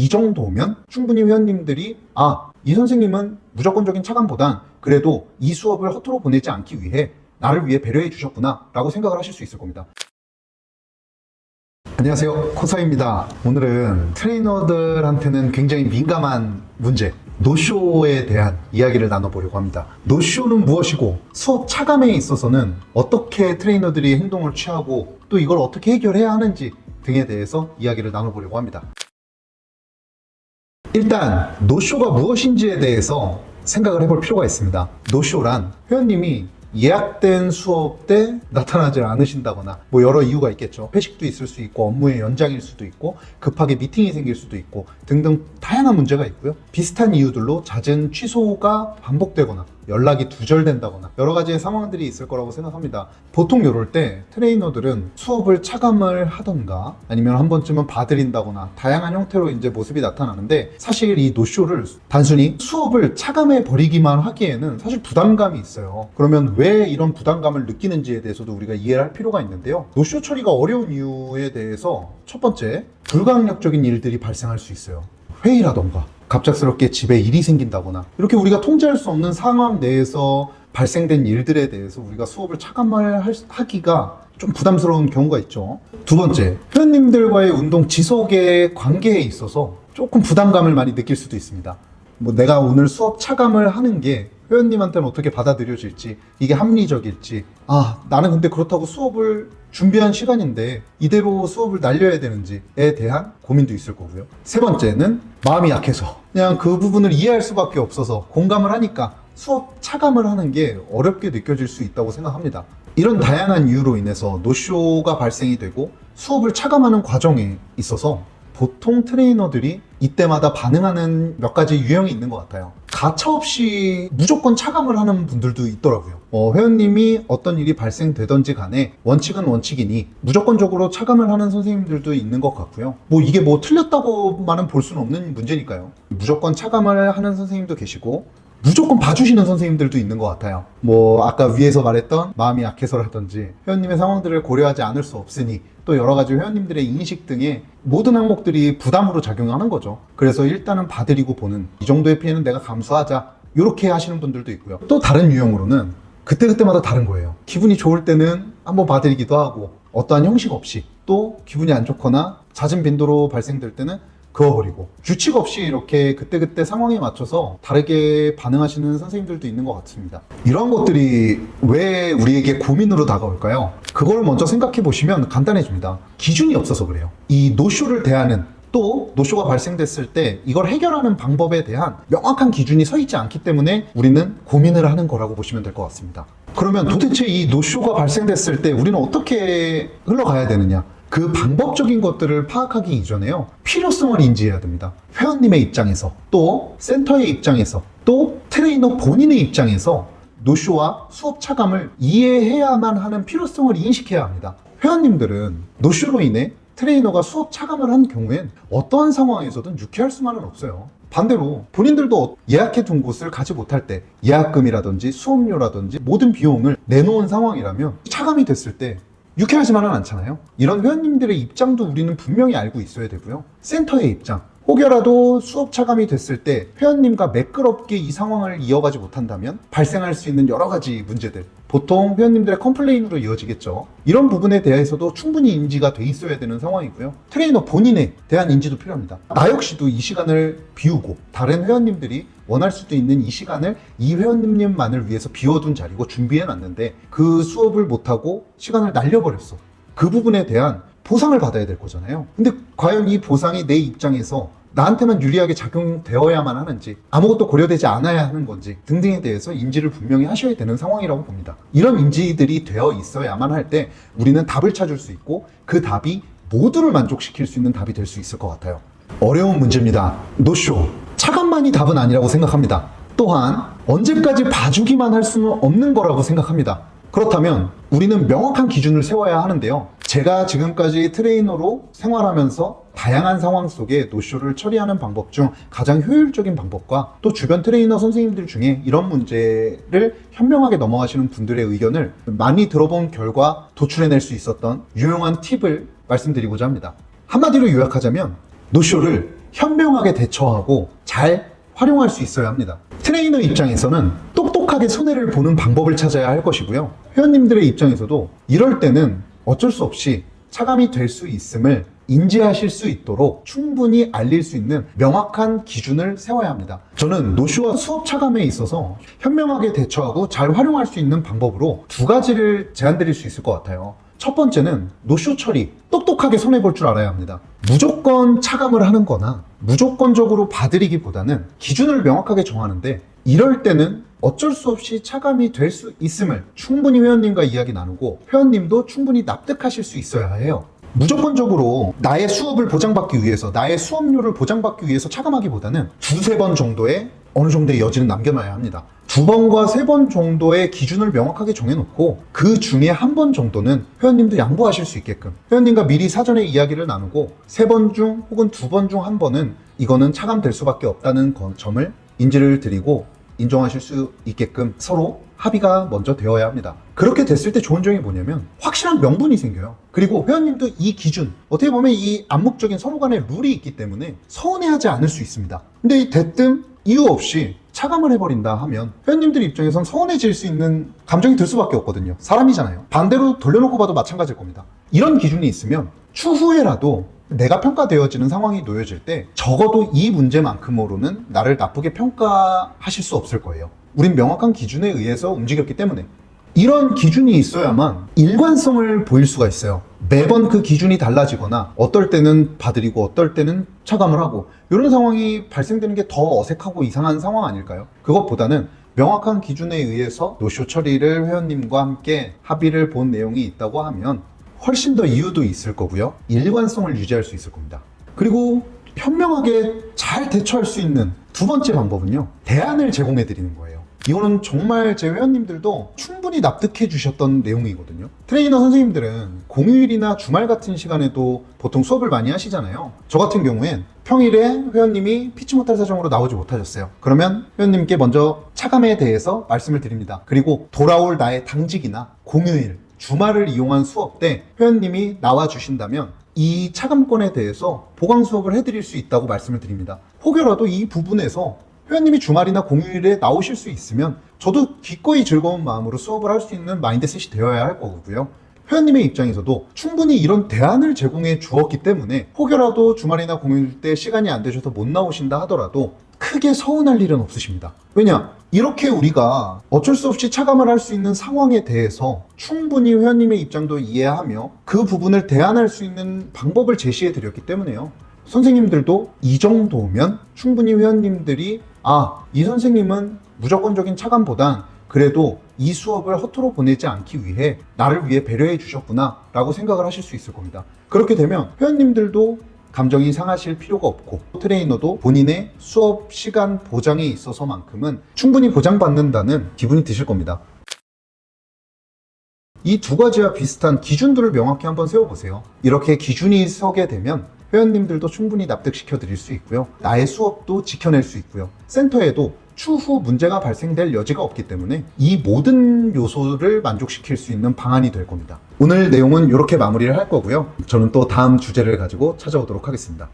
이 정도면 충분히 회원님들이 아, 이 선생님은 무조건적인 차감보단 그래도 이 수업을 허투루 보내지 않기 위해 나를 위해 배려해 주셨구나 라고 생각을 하실 수 있을 겁니다. 안녕하세요. 코사입니다. 오늘은 트레이너들한테는 굉장히 민감한 문제, 노쇼에 대한 이야기를 나눠보려고 합니다. 노쇼는 무엇이고 수업 차감에 있어서는 어떻게 트레이너들이 행동을 취하고 또 이걸 어떻게 해결해야 하는지 등에 대해서 이야기를 나눠보려고 합니다. 일단 노쇼가 무엇인지에 대해서 생각을 해볼 필요가 있습니다. 노쇼란 회원님이 예약된 수업 때 나타나지 않으신다거나 뭐 여러 이유가 있겠죠. 회식도 있을 수 있고 업무의 연장일 수도 있고 급하게 미팅이 생길 수도 있고 등등 다양한 문제가 있고요. 비슷한 이유들로 잦은 취소가 반복되거나 연락이 두절된다거나 여러 가지의 상황들이 있을 거라고 생각합니다. 보통 이럴 때 트레이너들은 수업을 차감을 하던가 아니면 한 번쯤은 봐드린다거나 다양한 형태로 이제 모습이 나타나는데 사실 이 노쇼를 단순히 수업을 차감해 버리기만 하기에는 사실 부담감이 있어요. 그러면 왜 이런 부담감을 느끼는지에 대해서도 우리가 이해를 할 필요가 있는데요. 노쇼 처리가 어려운 이유에 대해서 첫 번째 불강력적인 일들이 발생할 수 있어요. 회의라던가 갑작스럽게 집에 일이 생긴다거나 이렇게 우리가 통제할 수 없는 상황 내에서 발생된 일들에 대해서 우리가 수업을 차감을 할- 하기가 좀 부담스러운 경우가 있죠. 두 번째, 회원님들과의 운동 지속의 관계에 있어서 조금 부담감을 많이 느낄 수도 있습니다. 뭐 내가 오늘 수업 차감을 하는 게 회원님한테는 어떻게 받아들여질지 이게 합리적일지 아 나는 근데 그렇다고 수업을 준비한 시간인데 이대로 수업을 날려야 되는지에 대한 고민도 있을 거고요 세 번째는 마음이 약해서 그냥 그 부분을 이해할 수밖에 없어서 공감을 하니까 수업 차감을 하는 게 어렵게 느껴질 수 있다고 생각합니다. 이런 다양한 이유로 인해서 노쇼가 발생이 되고 수업을 차감하는 과정에 있어서 보통 트레이너들이 이때마다 반응하는 몇 가지 유형이 있는 것 같아요. 가차없이 무조건 차감을 하는 분들도 있더라고요. 어, 회원님이 어떤 일이 발생되던지 간에 원칙은 원칙이니 무조건적으로 차감을 하는 선생님들도 있는 것 같고요. 뭐 이게 뭐 틀렸다고만은 볼 수는 없는 문제니까요. 무조건 차감을 하는 선생님도 계시고 무조건 봐주시는 선생님들도 있는 것 같아요. 뭐 아까 위에서 말했던 마음이 약해서라든지 회원님의 상황들을 고려하지 않을 수 없으니 또 여러 가지 회원님들의 인식 등의 모든 항목들이 부담으로 작용하는 거죠. 그래서 일단은 봐드리고 보는 이 정도의 피해는 내가 감수하자 이렇게 하시는 분들도 있고요. 또 다른 유형으로는 그때그때마다 다른 거예요. 기분이 좋을 때는 한번 봐드리기도 하고 어떠한 형식 없이 또 기분이 안 좋거나 잦은 빈도로 발생될 때는 그어버리고 규칙 없이 이렇게 그때그때 상황에 맞춰서 다르게 반응하시는 선생님들도 있는 것 같습니다. 이런 것들이 왜 우리에게 고민으로 다가올까요? 그걸 먼저 생각해 보시면 간단해집니다. 기준이 없어서 그래요. 이 노쇼를 대하는 또 노쇼가 발생됐을 때 이걸 해결하는 방법에 대한 명확한 기준이 서 있지 않기 때문에 우리는 고민을 하는 거라고 보시면 될 것 같습니다. 그러면 도대체 이 노쇼가 발생됐을 때 우리는 어떻게 흘러가야 되느냐? 그 방법적인 것들을 파악하기 이전에요. 필요성을 인지해야 됩니다. 회원님의 입장에서, 또 센터의 입장에서, 또 트레이너 본인의 입장에서 노쇼와 수업 차감을 이해해야만 하는 필요성을 인식해야 합니다. 회원님들은 노쇼로 인해 트레이너가 수업 차감을 한 경우엔 어떠한 상황에서든 유쾌할 수만은 없어요. 반대로 본인들도 예약해 둔 곳을 가지 못할 때 예약금이라든지 수업료라든지 모든 비용을 내놓은 상황이라면 차감이 됐을 때 유쾌하지만은 않잖아요. 이런 회원님들의 입장도 우리는 분명히 알고 있어야 되고요. 센터의 입장. 혹여라도 수업 차감이 됐을 때 회원님과 매끄럽게 이 상황을 이어가지 못한다면 발생할 수 있는 여러 가지 문제들. 보통 회원님들의 컴플레인으로 이어지겠죠. 이런 부분에 대해서도 충분히 인지가 돼 있어야 되는 상황이고요. 트레이너 본인에 대한 인지도 필요합니다. 나 역시도 이 시간을 비우고 다른 회원님들이 원할 수도 있는 이 시간을 이 회원님만을 위해서 비워둔 자리고 준비해 놨는데 그 수업을 못하고 시간을 날려버렸어. 그 부분에 대한 보상을 받아야 될 거잖아요. 근데 과연 이 보상이 내 입장에서 나한테만 유리하게 작용되어야만 하는지 아무것도 고려되지 않아야 하는 건지 등등에 대해서 인지를 분명히 하셔야 되는 상황이라고 봅니다. 이런 인지들이 되어 있어야만 할 때 우리는 답을 찾을 수 있고 그 답이 모두를 만족시킬 수 있는 답이 될 수 있을 것 같아요. 어려운 문제입니다. 노쇼. 차감만이 답은 아니라고 생각합니다. 또한 언제까지 봐주기만 할 수는 없는 거라고 생각합니다. 그렇다면 우리는 명확한 기준을 세워야 하는데요. 제가 지금까지 트레이너로 생활하면서 다양한 상황 속에 노쇼를 처리하는 방법 중 가장 효율적인 방법과 또 주변 트레이너 선생님들 중에 이런 문제를 현명하게 넘어가시는 분들의 의견을 많이 들어본 결과 도출해낼 수 있었던 유용한 팁을 말씀드리고자 합니다. 한마디로 요약하자면 노쇼를 현명하게 대처하고 잘 활용할 수 있어야 합니다. 트레이너 입장에서는 똑똑하게 손해를 보는 방법을 찾아야 할 것이고요. 회원님들의 입장에서도 이럴 때는 어쩔 수 없이 차감이 될 수 있음을 인지하실 수 있도록 충분히 알릴 수 있는 명확한 기준을 세워야 합니다. 저는 노쇼와 수업 차감에 있어서 현명하게 대처하고 잘 활용할 수 있는 방법으로 두 가지를 제안드릴 수 있을 것 같아요. 첫 번째는 노쇼 처리, 똑똑하게 손해볼 줄 알아야 합니다. 무조건 차감을 하는 거나 무조건적으로 봐드리기보다는 기준을 명확하게 정하는데 이럴 때는 어쩔 수 없이 차감이 될 수 있음을 충분히 회원님과 이야기 나누고 회원님도 충분히 납득하실 수 있어야 해요. 무조건적으로 나의 수업을 보장받기 위해서 나의 수업료를 보장받기 위해서 차감하기보다는 두세 번 정도의 어느 정도의 여지는 남겨놔야 합니다. 두 번과 세 번 정도의 기준을 명확하게 정해놓고 그 중에 한 번 정도는 회원님도 양보하실 수 있게끔 회원님과 미리 사전에 이야기를 나누고 세 번 중 혹은 두 번 중 한 번은 이거는 차감될 수밖에 없다는 건- 점을 인지를 드리고 인정하실 수 있게끔 서로 합의가 먼저 되어야 합니다. 그렇게 됐을 때 좋은 점이 뭐냐면 확실한 명분이 생겨요. 그리고 회원님도 이 기준, 어떻게 보면 이 암묵적인 서로 간의 룰이 있기 때문에 서운해하지 않을 수 있습니다. 근데 이 대뜸 이유 없이 차감을 해버린다 하면 회원님들 입장에선 서운해질 수 있는 감정이 들 수밖에 없거든요. 사람이잖아요. 반대로 돌려놓고 봐도 마찬가지일 겁니다. 이런 기준이 있으면 추후에라도 내가 평가되어지는 상황이 놓여질 때 적어도 이 문제만큼으로는 나를 나쁘게 평가하실 수 없을 거예요. 우린 명확한 기준에 의해서 움직였기 때문에 이런 기준이 있어야만 일관성을 보일 수가 있어요. 매번 그 기준이 달라지거나 어떨 때는 봐드리고 어떨 때는 차감을 하고 이런 상황이 발생되는 게 더 어색하고 이상한 상황 아닐까요? 그것보다는 명확한 기준에 의해서 노쇼 처리를 회원님과 함께 합의를 본 내용이 있다고 하면 훨씬 더 이유도 있을 거고요. 일관성을 유지할 수 있을 겁니다. 그리고 현명하게 잘 대처할 수 있는 두 번째 방법은요. 대안을 제공해 드리는 거예요. 이거는 정말 제 회원님들도 충분히 납득해 주셨던 내용이거든요. 트레이너 선생님들은 공휴일이나 주말 같은 시간에도 보통 수업을 많이 하시잖아요. 저 같은 경우엔 평일에 회원님이 피치 못할 사정으로 나오지 못하셨어요. 그러면 회원님께 먼저 차감에 대해서 말씀을 드립니다. 그리고 돌아올 나의 당직이나 공휴일, 주말을 이용한 수업 때 회원님이 나와 주신다면 이 차감권에 대해서 보강 수업을 해드릴 수 있다고 말씀을 드립니다. 혹여라도 이 부분에서 회원님이 주말이나 공휴일에 나오실 수 있으면 저도 기꺼이 즐거운 마음으로 수업을 할 수 있는 마인드셋이 되어야 할 거고요. 회원님의 입장에서도 충분히 이런 대안을 제공해 주었기 때문에 혹여라도 주말이나 공휴일 때 시간이 안 되셔서 못 나오신다 하더라도 크게 서운할 일은 없으십니다. 왜냐? 이렇게 우리가 어쩔 수 없이 차감을 할 수 있는 상황에 대해서 충분히 회원님의 입장도 이해하며 그 부분을 대안할 수 있는 방법을 제시해 드렸기 때문에요. 선생님들도 이 정도면 충분히 회원님들이 아, 이 선생님은 무조건적인 차감보단 그래도 이 수업을 허투루 보내지 않기 위해 나를 위해 배려해 주셨구나 라고 생각을 하실 수 있을 겁니다. 그렇게 되면 회원님들도 감정이 상하실 필요가 없고 트레이너도 본인의 수업 시간 보장에 있어서만큼은 충분히 보장받는다는 기분이 드실 겁니다. 이 두 가지와 비슷한 기준들을 명확히 한번 세워보세요. 이렇게 기준이 서게 되면 회원님들도 충분히 납득시켜 드릴 수 있고요. 나의 수업도 지켜낼 수 있고요. 센터에도 추후 문제가 발생될 여지가 없기 때문에 이 모든 요소를 만족시킬 수 있는 방안이 될 겁니다. 오늘 내용은 이렇게 마무리를 할 거고요. 저는 또 다음 주제를 가지고 찾아오도록 하겠습니다.